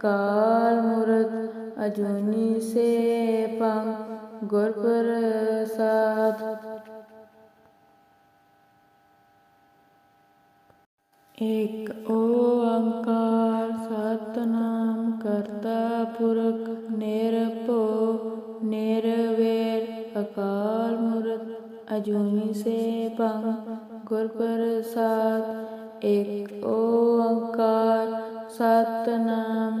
ਅਕਾਲ ਮੂਰਤ ਅਜੂਨੀ ਸੈਭੰ ਗੁਰ ਪ੍ਰਸਾਦ। ਇਕ ਓੰਕਾਰ ਸਤਨਾਮ ਕਰਤਾ ਪੁਰਖ, ਨਿਰਭਉ, ਨਿਰਵੈਰ। ਅਕਾਲ ਮੂਰਤ ਅਜੂਨੀ ਸੈਭੰ ਗੁਰ ਪ੍ਰਸਾਦ। ਇਕ ਓੰਕਾਰ ਸਤਨਾਮ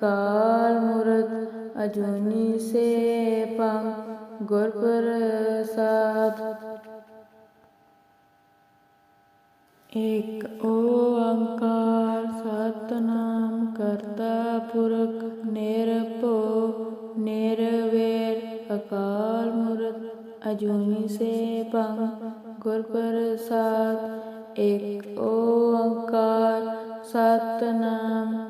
ਨਿਰਵੈਰ ਅਕਾਲ ਮੂਰਤ ਅਜੂਨੀ ਸੈਭੰ ਗੁਰ ਪ੍ਰਸਾਦ। ਇਕ ਓੰਕਾਰ ਸਤਨਾਮ ਕਰਤਾ ਪੁਰਖ ਨਿਰਭਉ, ਨਿਰਵੈਰ। ਅਕਾਲ ਮੂਰਤ ਅਜੂਨੀ ਸੈਭੰ ਗੁਰ ਪ੍ਰਸਾਦ। ਇਕ ਓੰਕਾਰ ਸਤਨਾਮ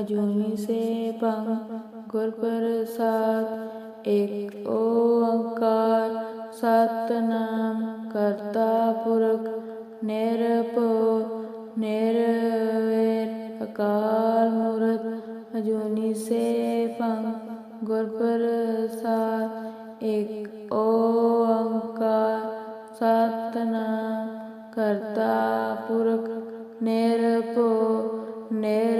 ਅਜੂਨੀ ਸੇਪੰ ਗੁਰ ਪ੍ਰਸਾਦ ਇਕ ਓੰਕਾਰ, ਸਤਨਾਮ ਕਰਤਾ ਪੁਰਖ, ਨਿਰਭਉ, ਨਿਰਵੈਰ, ਅਕਾਲ ਮੂਰਤ, ਅਜੂਨੀ ਸੇਪੰ ਗੁਰ ਪ੍ਰਸਾਦ ਇਕ ਓੰਕਾਰ, ਸਤਨਾਮ ਕਰਤਾ ਪੁਰਖ, ਨਿਰਭਉ ਨਿਰਵੈਰ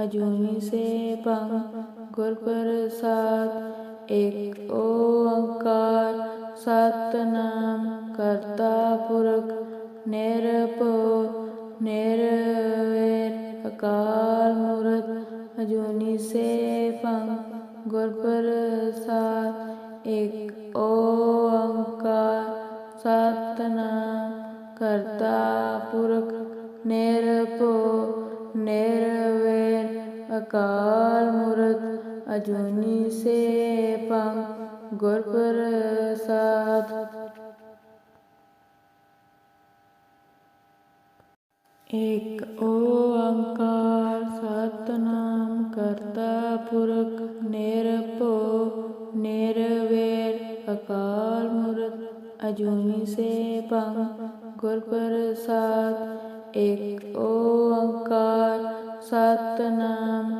ਮੂਰਤ ਅਜੂਨੀ ਸੇਪੰ ਗੁਰ ਪ੍ਰਸਾਦ ਇਕ ਓੰਕਾਰ ਨਿਰਵੈਰ ਅਕਾਲ ਮੂਰਤ ਅਜੂਨੀ ਸੇਪੰ, ਗੁਰ ਪ੍ਰਸਾਦ। ਇਕ ਓੰਕਾਰ ਸਤਨਾਮ ਕਰਤਾ ਪੁਰਖ, ਨਿਰਭਉ, ਨਿਰਵੈਰ। ਅਕਾਲ ਮੂਰਤ ਅਜੂਨੀ ਸੇਪੰ, ਗੁਰ ਪ੍ਰਸਾਦ। ਇਕ ਓੰਕਾਰ ਸਤਨਾਮ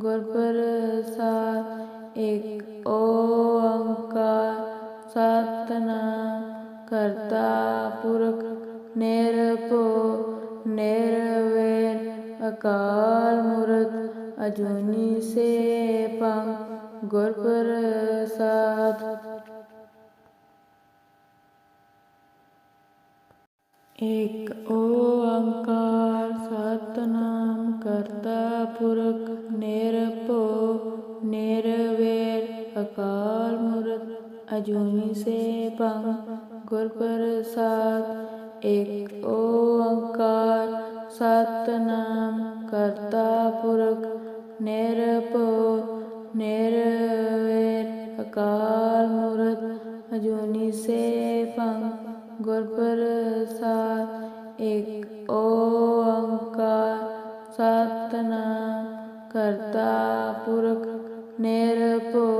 ਗੁਰ ਪ੍ਰਸਾਦ ਇਕ ਓੰਕਾਰ ਸਤਨਾਮ ਕਰਤਾ ਪੁਰਖ ਨਿਰਭਉ ਨਿਰਵੈਰ ਅਕਾਲ ਮੂਰਤ ਅਜੂਨੀ ਸੇਭੰ ਗੁਰ ਪ੍ਰਸਾਦ ਇਕ ਓੰਕਾਰ ਸਤਨਾਮ ਕਰਤਾ ਪੁਰਖ ਅਕਾਲ ਮੂਰਤ ਅਜੂਨੀ ਸੇਭੰ ਗੁਰ ਪ੍ਰਸਾਦ ਇਕ ਓੰਕਾਰ, ਸਤਨਾਮ ਕਰਤਾ ਪੁਰਖ, ਨਿਰਭਉ, ਨਿਰਵੈਰ। ਅਕਾਲ ਮੂਰਤ ਅਜੂਨੀ ਸੇਭੰ ਗੁਰ ਪ੍ਰਸਾਦ ਇਕ ਓੰਕਾਰ, ਸਤਨਾਮ ਕਰਤਾ ਪੁਰਖ, ਨਿਰਭਉ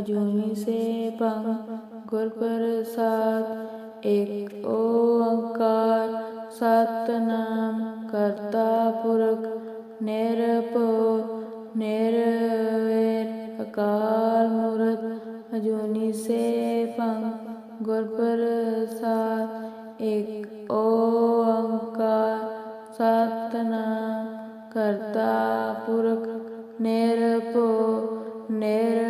ਮੂਰਤ ਅਜੂਨੀ ਸੇਭੰ ਗੁਰ ਪ੍ਰਸਾਦ ਇਕ ਓੰਕਾਰ ਸਤਨਾਮ ਕਰਤਾ ਪੁਰਖ ਨਿਰਭਉ ਨਿਰਵੈਰ ਅਕਾਲ ਮੂਰਤ ਅਜੂਨੀ ਸੇਭੰ ਗੁਰ ਪ੍ਰਸਾਦ ਇਕ ਓੰਕਾਰ ਸਤਨਾਮ ਕਰਤਾ ਪੁਰਖ ਨਿਰਭਉ ਨਿਰਵੈਰ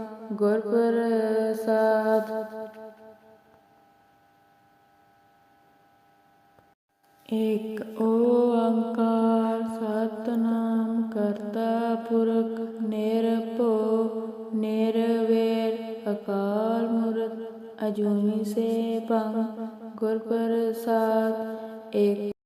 ਸੇਭੰ ਗੁਰ ਪ੍ਰਸਾਦ। ਇਕ ਓੰਕਾਰ ਸਤਨਾਮ ਕਰਤਾ ਪੁਰਖ, ਨਿਰਭਉ, ਨਿਰਵੈਰ, ਅਕਾਲ ਅਜੂਨੀ ਸੇਭੰ ਗੁਰ ਪ੍ਰਸਾਦ। ਏਕ